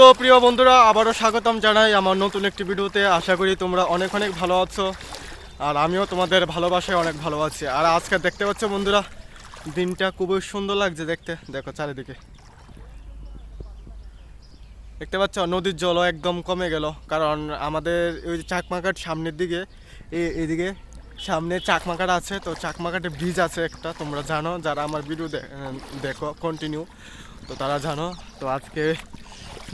So, প্রিয় বন্ধুরা, আবারও স্বাগতম জানাই আমার নতুন একটি ভিডিওতে। আশা করি তোমরা অনেক অনেক ভালো আছো আর আমিও তোমাদের ভালোবাসায় অনেক ভালো আছি। আর আজকে দেখতে পাচ্ছ বন্ধুরা, দিনটা খুবই সুন্দর লাগছে দেখতে। দেখো চারিদিকে। দেখতে পাচ্ছ, নদীর জলও একদম কমে গেল। কারণ আমাদের ওই যে চাকমাঘাট সামনের দিকে এইদিকে সামনে চাকমাঘাট আছে। তো চাকমাকাটে ব্রিজ আছে একটা, তোমরা জানো। যারা আমার ভিডিও দেখো কন্টিনিউ তো তারা জানো। তো আজকে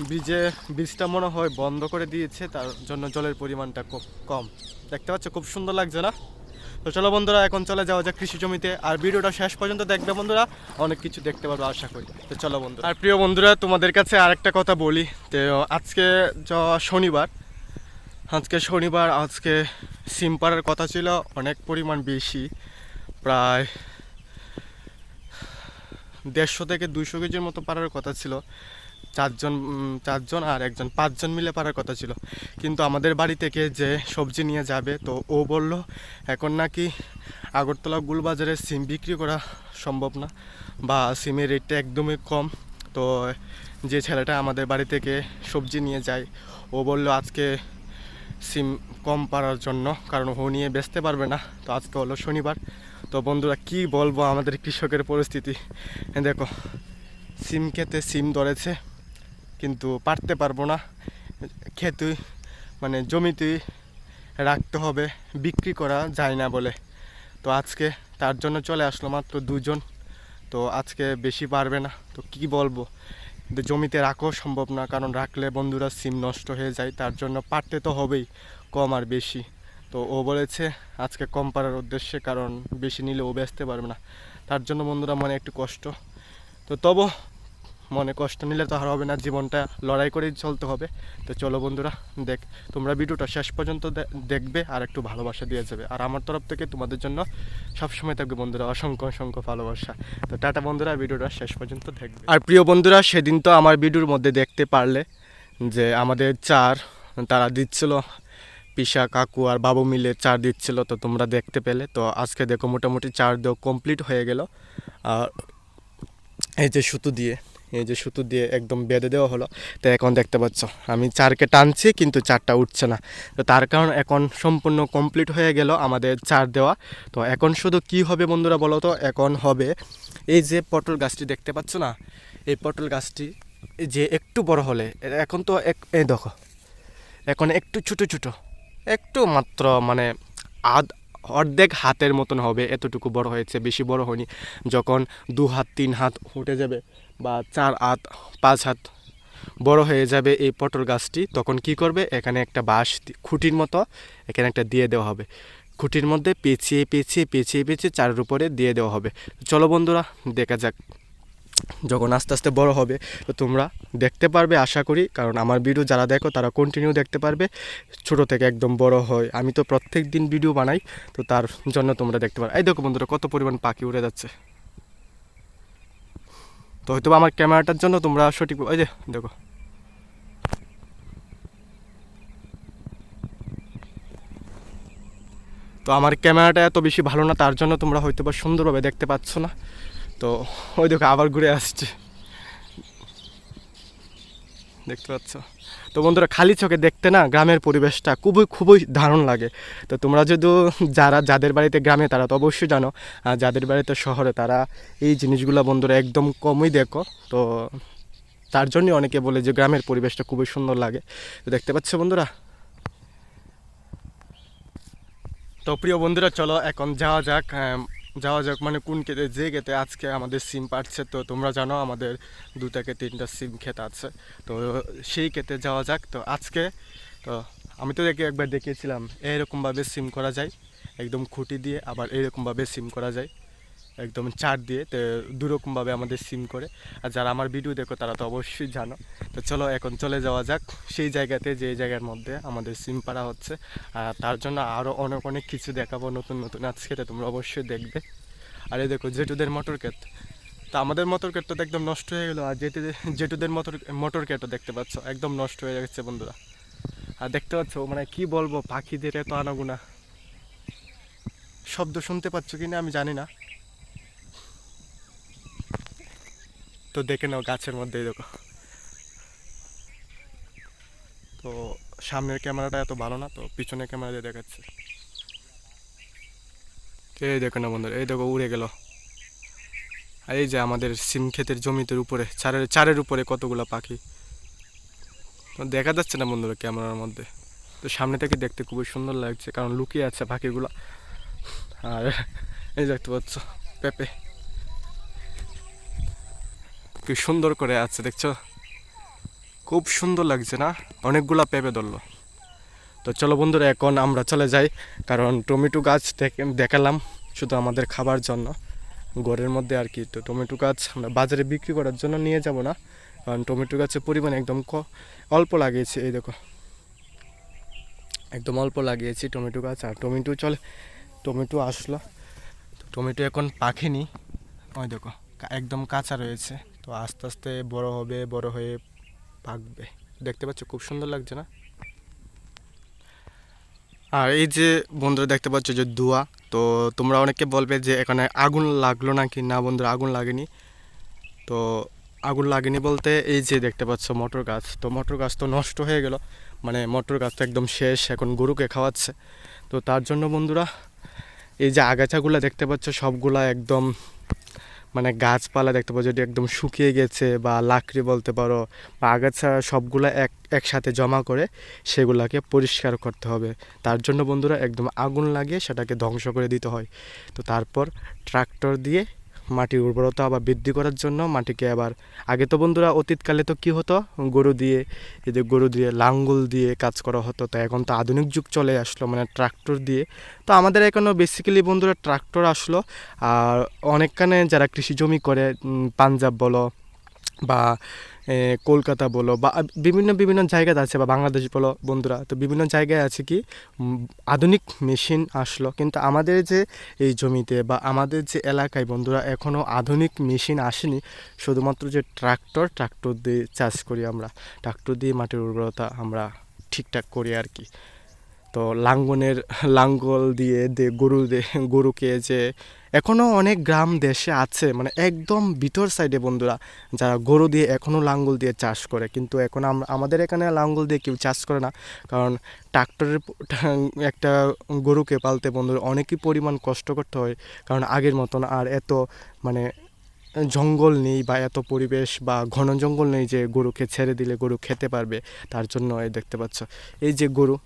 ব্রিজে বীজটা মনে হয় বন্ধ করে দিয়েছে, তার জন্য জলের পরিমাণটা খুব কম। দেখতে পাচ্ছ, খুব সুন্দর লাগছে না? তো চলো বন্ধুরা, এখন চলে যাওয়া যাক কৃষি জমিতে। আর ভিডিওটা শেষ পর্যন্ত দেখবে বন্ধুরা, অনেক কিছু দেখতে পারবে, আশা করি। তো চলো বন্ধু আর প্রিয় বন্ধুরা, তোমাদের কাছে আরেকটা কথা বলি। তো আজকে শনিবার। আজকে শনিবার, আজকে সিম পাড়ার কথা ছিল, অনেক পরিমাণ বেশি। প্রায় দেড়শো থেকে দুইশো কেজির মতো পাড়ার কথা ছিল। চারজন চারজন আর একজন, পাঁচজন মিলে পারার কথা ছিল। কিন্তু আমাদের বাড়ি থেকে যে সবজি নিয়ে যাবে, তো ও বলল, এখন নাকি আগরতলা গুলবাজারে সিম বিক্রি করা সম্ভব না বা সিমের রেটটা একদমই কম। তো যে ছেলেটা আমাদের বাড়ি থেকে সবজি নিয়ে যায়, ও বলল, আজকে সিম কম পারার জন্য, কারণ ও নিয়ে বেচতে পারবে না। তো আজকে হলো শনিবার। তো বন্ধুরা, কি বলব আমাদের কৃষকের পরিস্থিতি? দেখো, সিম খেতে সিম ধরেছে। কিন্তু পারতে পারব না। খেতে মানে জমিতে রাখতে হবে, বিক্রি করা যায় না বলে। তো আজকে তার জন্য চলে আসলো মাত্র দুজন। তো আজকে বেশি পারবে না। তো কি বলব? জমিতে রাখাও সম্ভব না, কারণ রাখলে বন্ধুরা সিম নষ্ট হয়ে যায়। তার জন্য পারতে তো হবেই, কম আর বেশি। তো ও বলেছে, আজকে কম পারার উদ্দেশ্যে, কারণ বেশি নিলে ও বেচতে পারবে না। তার জন্য বন্ধুরা মনে একটু কষ্ট। তো তবু মনে কষ্ট নিলে তো আর হবে না, জীবনটা লড়াই করেই চলতে হবে। তো চলো বন্ধুরা, দেখ, তোমরা ভিডিওটা শেষ পর্যন্ত দেখবে আর একটু ভালোবাসা দিয়ে যাবে। আর আমার তরফ থেকে তোমাদের জন্য সবসময় থাকবে বন্ধুরা অসংখ্য অসংখ্য ভালোবাসা। তো টাটা বন্ধুরা, ভিডিওটা শেষ পর্যন্ত দেখবে। আর প্রিয় বন্ধুরা, সেদিন তো আমার ভিডিওর মধ্যে দেখতে পারলে যে আমাদের চার, তারা দিচ্ছিল, পিসা, কাকু আর বাবু মিলে চার দিচ্ছিল, তো তোমরা দেখতে পেলে। তো আজকে দেখো মোটামুটি চার দেওয়া কমপ্লিট হয়ে গেল। আর এই যে সুতো দিয়ে এই যে সুতো দিয়ে একদম বেঁধে দেওয়া হলো। তো এখন দেখতে পাচ্ছ, আমি চারকে টানছি, কিন্তু চারটা উঠছে না। তো তার কারণ এখন সম্পূর্ণ কমপ্লিট হয়ে গেল আমাদের চার দেওয়া। তো এখন শুধু কি হবে বন্ধুরা বলো তো? এখন হবে এই যে পটল গাছটি দেখতে পাচ্ছ না? এই পটল গাছটি যে একটু বড় হলে, এখন তো এক, এই দেখো, এখন একটু ছোটো ছোটো, একটু মাত্র মানে আধ, অর্ধেক হাতের মতন হবে, এতটুকু বড় হয়েছে, বেশি বড় হয়নি। যখন দু হাত, তিন হাত উঠে যাবে বা চার হাত, পাঁচ হাত বড় হয়ে যাবে এই পটল গাছটি, তখন কি করবে? এখানে একটা বাঁশ খুঁটির মতো এখানে একটা দিয়ে দেওয়া হবে। খুঁটির মধ্যে পেঁচিয়ে পেঁচিয়ে পেঁচিয়ে পেঁচিয়ে চারের উপরে দিয়ে দেওয়া হবে। চলো বন্ধুরা, দেখা যাক যখন আস্তে আস্তে বড় হবে, তো তোমরা দেখতে পারবে, আশা করি। কারণ আমার ভিডিও যারা দেখো, তারা কন্টিনিউ দেখতে পারবে। ছোট থেকে একদম বড় হয়। আমি তো প্রত্যেক দিন ভিডিও বানাই, তো তার জন্য তোমরা দেখতে পারো এই দেখো বন্ধুরা, কত পরিমাণ পাখি উড়ে যাচ্ছে। তো হয়তো আমার ক্যামেরাটার জন্য তোমরা সঠিক ওই যে, দেখো। তো আমার ক্যামেরাটা এত বেশি ভালো না, তার জন্য তোমরা হয়তো বা সুন্দরভাবে দেখতে পাচ্ছ না। তো, ওই দেখো, আবার ঘুরে আসছে। দেখতে পাচ্ছ? তো বন্ধুরা খালি চোখে দেখতে না গ্রামের পরিবেশটা খুবই খুবই দারুণ লাগে। তো তোমরা যদি যারা, যাদের বাড়িতে গ্রামে তারা তো অবশ্যই জানো যাদের বাড়িতে শহরে তারা এই জিনিসগুলো বন্ধুরা একদম কমই দেখো। তো তার জন্যই অনেকে বলে যে গ্রামের পরিবেশটা খুবই সুন্দর লাগে। তো দেখতে পাচ্ছ বন্ধুরা? তো প্রিয় বন্ধুরা, চলো এখন যাওয়া যাক যাওয়া যাক মানে কোন কেতে, যে কেতে আজকে আমাদের সিম পাচ্ছে, তো তোমরা জানো আমাদের দু থেকে তিনটা সিম খেতে আছে। তো সেই ক্ষেতে যাওয়া যাক, তো আজকে, তো আমি তো দেখে একবার দেখিয়েছিলাম, এরকমভাবে সিম করা যায়, একদম খুঁটি দিয়ে আবার এরকমভাবে সিম করা যায়। একদম চার দিয়ে, তো দুরকমভাবে আমাদের সিম করে। আর যারা আমার ভিডিও দেখো, তারা তো অবশ্যই জানো। তো চলো এখন চলে যাওয়া যাক। সেই জায়গাতে, যে জায়গার মধ্যে আমাদের সিম পাড়া হচ্ছে। আর তার জন্য আরও অনেক অনেক কিছু দেখাবো নতুন নতুন। আজকে তো তোমরা অবশ্যই দেখবে। আর এই দেখো জেটুদের মোটর ক্ষেত তো আমাদের মোটর ক্ষেত তো একদম নষ্ট হয়ে গেলো। আর জেঠুদের জেঠুদের মোটর মোটর ক্ষেতও দেখতে পাচ্ছ। একদম নষ্ট হয়ে গেছে বন্ধুরা। আর দেখতে পাচ্ছ মানে কি বলব, পাখিদের এত আনাগুনা। শব্দ শুনতে পাচ্ছ কি না আমি জানি না। তো দেখে নাও গাছের মধ্যেই দেখো। তো সামনের ক্যামেরাটা এত ভালো না, তো পিছনের ক্যামেরা দিয়ে দেখাচ্ছে। এই দেখো না বন্ধুরা, এই দেখো উড়ে গেল। এই যে আমাদের সিম ক্ষেতের জমিতের উপরে, চারের চারের উপরে কতগুলো পাখি। দেখা যাচ্ছে না বন্ধুরা ক্যামেরার মধ্যে। তো সামনে থেকে দেখতে খুবই সুন্দর লাগছে, কারণ লুকিয়ে আছে পাখিগুলো। আর এই দেখতে পাচ্ছ, পেঁপে। কি সুন্দর করে আছে, দেখছ? খুব সুন্দর লাগছে না? অনেকগুলা পেঁপে ধরলো। তো চলো বন্ধুরা, এখন আমরা চলে যাই, কারণ টমেটো গাছ দেখ- দেখালাম শুধু আমাদের খাবার জন্য। ঘরের মধ্যে আর কি, তো টমেটো গাছ আমরা বাজারে বিক্রি করার জন্য নিয়ে যাব না, কারণ টমেটো গাছের পরিমাণ একদম অল্প লাগিয়েছি, এই দেখো। একদম অল্প লাগিয়েছি টমেটো গাছ, আর টমেটো চলে টমেটো আসলো। টমেটো এখন পাখেনি ওই দেখো একদম কাঁচা রয়েছে। তো আস্তে আস্তে বড় হবে, বড় হয়ে পাকবে দেখতে পাচ্ছ, খুব সুন্দর লাগছে না? আর এই যে বন্ধুরা দেখতে পাচ্ছ যে ধোঁয়া, তো তোমরা অনেকে বলবে যে এখানে আগুন লাগল নাকি? না বন্ধুরা, আগুন লাগেনি। তো আগুন লাগেনি বলতে এই যে দেখতে পাচ্ছ মটর গাছ, তো মটর গাছ তো নষ্ট হয়ে গেল। মানে মটর গাছ তো একদম শেষ, এখন গরুকে খাওয়াচ্ছে। তো তার জন্য বন্ধুরা, এই যে আগাছাগুলো দেখতে পাচ্ছ, সবগুলা একদম মানে গাছপালা দেখতে পাবো যেটি একদম শুকিয়ে গেছে বা লাকড়ি বলতে পারো বা আগাছা সবগুলো এক, একসাথে জমা করে সেগুলোকে পরিষ্কার করতে হবে। তার জন্য বন্ধুরা একদম আগুন লাগিয়ে সেটাকে ধ্বংস করে দিতে হয়। তো তারপর ট্রাক্টর দিয়ে মাটির উর্বরতা আবার বৃদ্ধি করার জন্য মাটিকে আবার, আগে তো বন্ধুরা অতীতকালে তো কী হতো? গরু দিয়ে, এই যে গরু দিয়ে লাঙ্গল দিয়ে কাজ করা হতো, তো এখন তো আধুনিক যুগ চলে আসলো মানে ট্রাক্টর দিয়ে। তো আমাদের এখানেও বেসিক্যালি বন্ধুরা ট্রাক্টর আসলো, আর অনেকখানে যারা কৃষি জমি করে পাঞ্জাব বলো বা কলকাতা বলো বা বিভিন্ন বিভিন্ন জায়গাতে আছে বা বাংলাদেশ বলো বন্ধুরা, তো বিভিন্ন জায়গায় আছে কি আধুনিক মেশিন আসলো। কিন্তু আমাদের যে এই জমিতে বা আমাদের যে এলাকায় বন্ধুরা এখনও আধুনিক মেশিন আসেনি, শুধুমাত্র যে ট্রাক্টর ট্রাক্টর দিয়ে চাষ করি আমরা। ট্রাক্টর দিয়ে মাটির উর্বরতা আমরা ঠিকঠাক করি আর কি। তো লাঙ্গনের, লাঙ্গল দিয়ে দে, গরু দে গরুকে যে এখনও অনেক গ্রাম দেশে আছে মানে একদম ভিতর সাইডে বন্ধুরা, যারা গরু দিয়ে এখনও লাঙ্গল দিয়ে চাষ করে। কিন্তু এখন আমাদের এখানে লাঙ্গল দিয়ে কেউ চাষ করে না। কারণ ট্রাক্টরের একটা গরুকে পালতে বন্ধুরা অনেকই পরিমাণ কষ্ট করতে হয়। কারণ আগের মতন আর এত মানে জঙ্গল নেই বা এত পরিবেশ বা ঘন জঙ্গল নেই যে গরুকে ছেড়ে দিলে গরু খেতে পারবে। তার জন্য এই দেখতে পাচ্ছ। এই যে গরু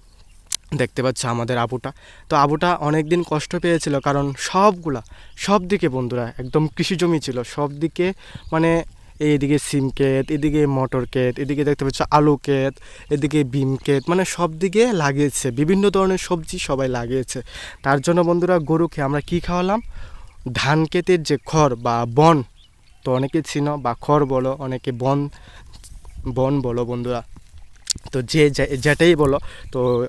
দেখতে পাচ্ছ আমাদের আবুটা। তো আবুটা অনেক দিন কষ্ট পেয়েছিল কারণ সবগুলা সব দিকে বন্ধুরা, একদম কৃষি জমি ছিল সব দিকে মানে এইদিকে সিম ক্ষেত, এদিকে মটর ক্ষেত, এদিকে দেখতে পাচ্ছ আলু ক্ষেত, এদিকে বিম ক্ষেত মানে সব দিকে লাগিয়েছে, বিভিন্ন ধরনের সবজি সবাই লাগিয়েছে। তার জন্য বন্ধুরা গরুকে আমরা কি খাওয়ালাম? ধান ক্ষেতের যে খড় বা বন, তো অনেকে ছিল বা খড় বলো, অনেকে বন বন বলো বন্ধুরা। তো যে যে- যেটাই বলো, তো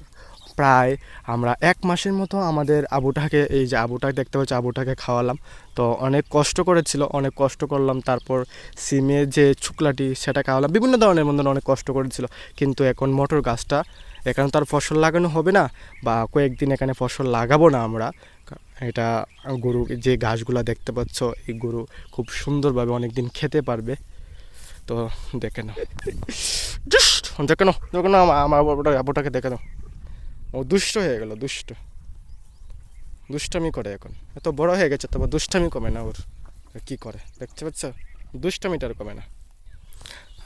প্রায় আমরা এক মাসের মতো আমাদের আবুটাকে, এই যে আবুটাকে দেখতে পাচ্ছি, আবুটাকে খাওয়ালাম। তো অনেক কষ্ট করেছিল, অনেক কষ্ট করলাম, তারপর সিমের যে ছুকলাটি সেটা খাওয়ালাম। বিভিন্ন ধরনের বন্ধুরা অনেক কষ্ট করেছিল, কিন্তু এখন মটর গাছটা, এখানে তো আর ফসল লাগানো হবে না, বা কয়েকদিন এখানে ফসল লাগাবো না আমরা। এটা গরু, যে ঘাসগুলা দেখতে পাচ্ছ, এই গরু খুব সুন্দরভাবে অনেক দিন খেতে পারবে। তো দেখে নাও। দেখে নাও দেখে নাও, আমার- আমার আবুটাকে দেখে নাও। ও দুষ্ট হয়ে গেল, দুষ্ট। দুষ্টামি করে এখন। এত বড় হয়ে গেছে, তবে দুষ্টামি কমে না ওর। কি করে? দেখতে পাচ্ছ? দুষ্টামিটা আর কমে না।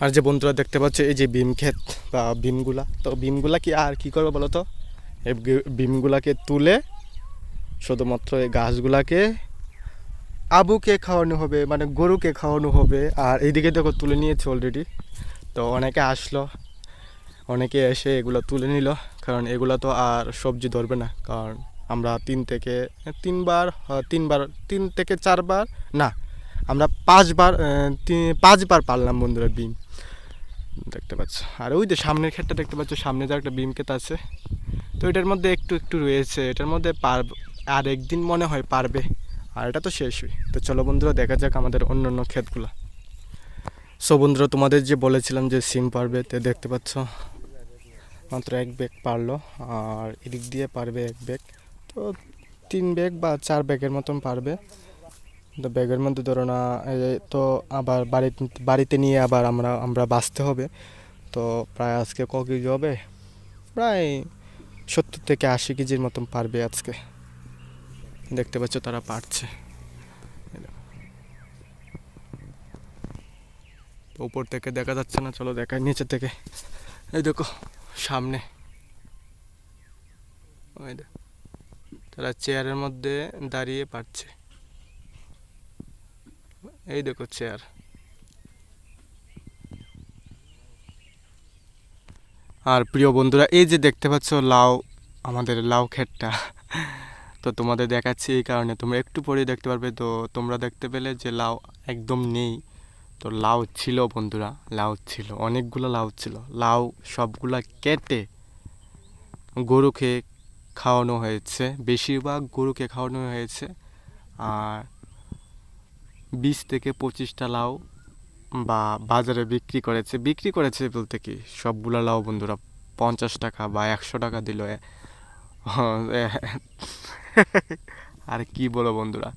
আর যে বন্ধুরা দেখতে পাচ্ছ, এই যে বিম ক্ষেত বা বিমগুলা তো বিমগুলা কি আর কি করবে বলো তো? এই বিমগুলাকে তুলে শুধুমাত্র এই গাছগুলাকে আবুকে খাওয়ানো হবে মানে গরুকে খাওয়ানো হবে। আর এইদিকে দেখো তুলে নিয়েছে অলরেডি তো অনেকে আসলো, অনেকে এসে এগুলো তুলে নিল। কারণ এগুলো তো আর সবজি ধরবে না। কারণ আমরা তিন থেকে, তিনবার তিনবার, তিন থেকে চারবার, না, আমরা পাঁচবার পাঁচবার পারলাম বন্ধুরা বিম। দেখতে পাচ্ছ। আর ওই যে সামনের ক্ষেতটা দেখতে পাচ্ছ, সামনে যে একটা বিম ক্ষেত আছে, তো এটার মধ্যে একটু একটু রয়েছে। এটার মধ্যে পার আর একদিন মনে হয় পারবে, আর এটা তো শেষ শেষই। তো চলো বন্ধুরা, দেখা যাক আমাদের অন্য অন্য ক্ষেতগুলো। সো বন্ধুরা, তোমাদের যে বলেছিলাম যে সিম পারবে, তো দেখতে পাচ্ছ মাত্র এক ব্যাগ পারল, আর এদিক দিয়ে পারবে এক ব্যাগ। তো তিন ব্যাগ বা চার ব্যাগের মতন পারবে। তো ব্যাগের মধ্যে ধরো না তো আবার বাড়িতে বাড়িতে নিয়ে আবার আমরা আমরা বাঁচতে হবে। তো প্রায় আজকে ক কেজি হবে? প্রায় সত্তর থেকে আশি কেজির মতন পারবে আজকে। দেখতে পাচ্ছ তারা পারছে। উপর থেকে দেখা যাচ্ছে না, চলো দেখাই নিচে থেকে। এই দেখো সামনে। তারা চেয়ারের মধ্যে দাঁড়িয়ে পারছে। এই দেখো চেয়ার। আর প্রিয় বন্ধুরা, এই যে দেখতে পাচ্ছ লাউ, আমাদের লাউ ক্ষেতটা। তো তোমাদের দেখাচ্ছি এই কারণে। তোমরা একটু পরেই দেখতে পারবে। তো তোমরা দেখতে পেলে যে লাউ একদম নেই। তো লাউ ছিল বন্ধুরা, লাউ ছিল, অনেকগুলো লাউ ছিল। লাউ সবগুলা কেটে গরুকে খাওয়ানো হয়েছে, বেশিরভাগ গরুকে খাওয়ানো হয়েছে। আর বিশ থেকে পঁচিশটা লাউ বা বাজারে বিক্রি করেছে। বিক্রি করেছে বলতে কি? সবগুলো লাউ বন্ধুরা পঞ্চাশ টাকা বা একশো টাকা দিল। আর কি বলো বন্ধুরা?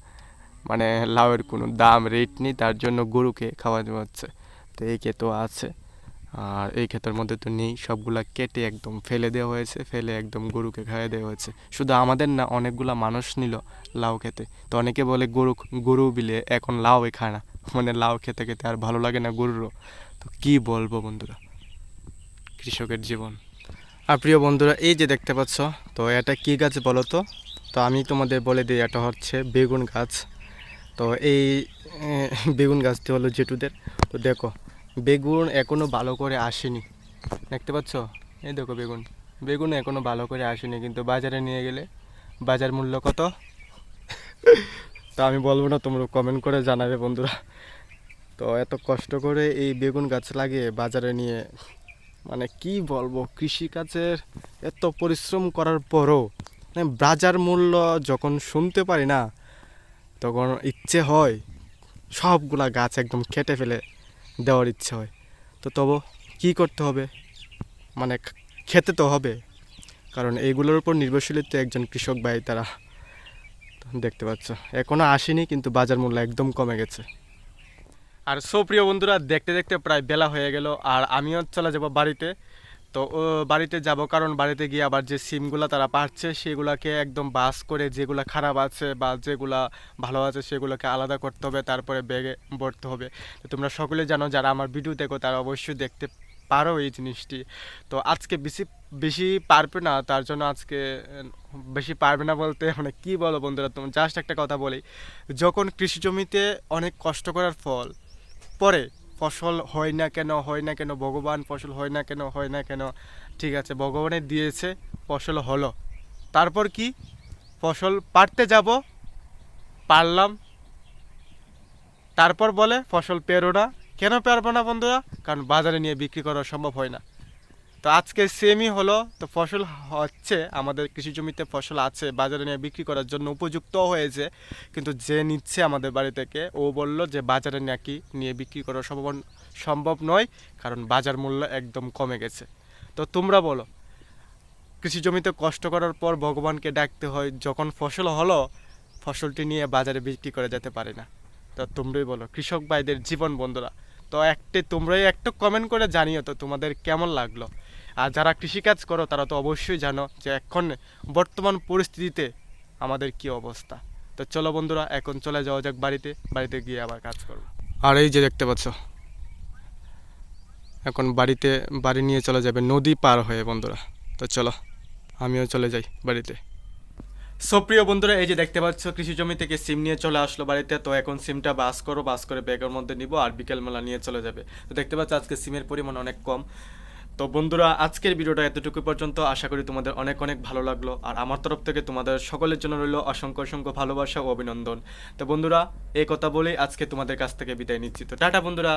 মানে লাউয়ের কোনো দাম রেট নেই, তার জন্য গরুকে খাওয়ানো হচ্ছে। তো এই ক্ষেত আছে। আর এই ক্ষেতের মধ্যে তো নেই। সবগুলা কেটে একদম ফেলে দেওয়া হয়েছে, ফেলে একদম গরুকে খাইয়ে দেওয়া হয়েছে। শুধু আমাদের না, অনেকগুলা মানুষ নিল লাউ খেতে। তো অনেকে বলে গরু গরু বিলে এখন লাউ খায় না। মানে লাউ খেতে খেতে আর ভালো লাগে না গরুরও। তো কি বলব বন্ধুরা? কৃষকের জীবন। আর প্রিয় বন্ধুরা, এই যে দেখতে পাচ্ছ, তো এটা কি গাছ বলো তো? তো আমি তোমাদের বলে দিই, এটা হচ্ছে বেগুন গাছ। তো এই বেগুন গাছটি হলো জেঠুদের। তো দেখো, বেগুন এখনও ভালো করে আসেনি। দেখতে পাচ্ছ? এই দেখো বেগুন। বেগুন এখনও ভালো করে আসেনি, কিন্তু বাজারে নিয়ে গেলে বাজার মূল্য কত? তো আমি বলব না, তোমরা কমেন্ট করে জানাবে বন্ধুরা। তো এত কষ্ট করে এই বেগুন গাছ লাগিয়ে বাজারে নিয়ে মানে কি বলব, কৃষিকাজের এত পরিশ্রম করার পরও মানে বাজার মূল্য যখন শুনতে পারি না তখন ইচ্ছে হয় সবগুলা গাছ একদম কেটে ফেলে দেওয়ার ইচ্ছে হয়। তো তবু কি করতে হবে? মানে খেতে তো হবে। কারণ এইগুলোর উপর নির্ভরশীল তো একজন কৃষক ভাই তারা। দেখতে পাচ্ছ এখনও আসেনি কিন্তু বাজার মূল্য একদম কমে গেছে। আর সুপ্রিয় বন্ধুরা, দেখতে দেখতে প্রায় বেলা হয়ে গেল। আর আমিও চলে যাব বাড়িতে। তো বাড়িতে যাব কারণ বাড়িতে গিয়ে আবার যে সিমগুলো তারা পাচ্ছে সেগুলোকে একদম বাস করে যেগুলো খারাপ আছে বা যেগুলা ভালো আছে সেগুলোকে আলাদা করতে হবে, তারপরে ব্যাগে ভরতে হবে। তো তোমরা সকলে জানো যারা আমার ভিডিও দেখো তারা অবশ্যই দেখতে পারো এই জিনিসটি। তো আজকে বেশি বেশি পারবে না, তার জন্য আজকে, বেশি পারবে না বলতে মানে কি বলো বন্ধুরা, তোমার জাস্ট একটা কথা বলি। যখন কৃষি জমিতে অনেক কষ্ট করার ফল পরে ফসল হয় না কেন, হয় না কেন, ভগবান ফসল হয় না কেন, হয় না কেন, ঠিক আছে ভগবানের দিয়েছে, ফসল হলো। তারপর কি? ফসল পারতে যাব পারলাম তারপর বলে, ফসল পেরো না। কেন পারব না বন্ধুরা? কারণ বাজারে নিয়ে বিক্রি করা সম্ভব হয় না। তো আজকে সেমই হলো। তো ফসল হচ্ছে, আমাদের কৃষি জমিতে ফসল আছে, বাজারে নিয়ে বিক্রি করার জন্য উপযুক্ত হয়েছে, কিন্তু যে নিচ্ছে আমাদের বাড়ি থেকে, ও বলল যে বাজারে নাকি নিয়ে বিক্রি করা সম্ভব সম্ভব নয়, কারণ বাজার মূল্য একদম কমে গেছে। তো তোমরা বলো, কৃষি জমিতে কষ্ট করার পর ভগবানকে ডাকতে হয়, যখন ফসল হলো, ফসলটি নিয়ে বাজারে বিক্রি করে যেতে পারে না। তো তোমরাই বলো, কৃষক ভাইদের জীবন বন্ধুরা, তো একটি তোমরাই একটু কমেন্ট করে জানিও তো তোমাদের কেমন লাগল। আর যারা কৃষিকাজ করো তারা তো অবশ্যই জানো যে এখন বর্তমান পরিস্থিতিতে আমাদের কি অবস্থা। তো চলো বন্ধুরা এখন চলে যাওয়া যাক বাড়িতে বাড়িতে গিয়ে আবার কাজ করব। আর এই যে দেখতে পাচ্ছ এখন বাড়িতে বাড়ি নিয়ে চলে যাবে নদী পার হয়ে বন্ধুরা। তো চলো আমিও চলে যাই বাড়িতে। সুপ্রিয় বন্ধুরা এই যে দেখতে পাচ্ছ কৃষি জমি থেকে সিম নিয়ে চলে আসলো বাড়িতে। তো এখন সিমটা বাস করো বাস করে ব্যাগের মধ্যে নিব আর বিকেলবেলা নিয়ে চলে যাবে। তো দেখতে পাচ্ছ আজকে সিমের পরিমাণ অনেক কম। তো বন্ধুরা, আজকের ভিডিওটা এতটুকু পর্যন্ত। আশা করি তোমাদের অনেক অনেক ভালো লাগল। আর আমার তরফ থেকে তোমাদের সকলের জন্য রইল অসংখ্য অসংখ্য ভালোবাসা ও অভিনন্দন। তো বন্ধুরা, এই কথা বলেই আজকে তোমাদের কাছ থেকে বিদায় নিচ্ছি। তো টাটা বন্ধুরা।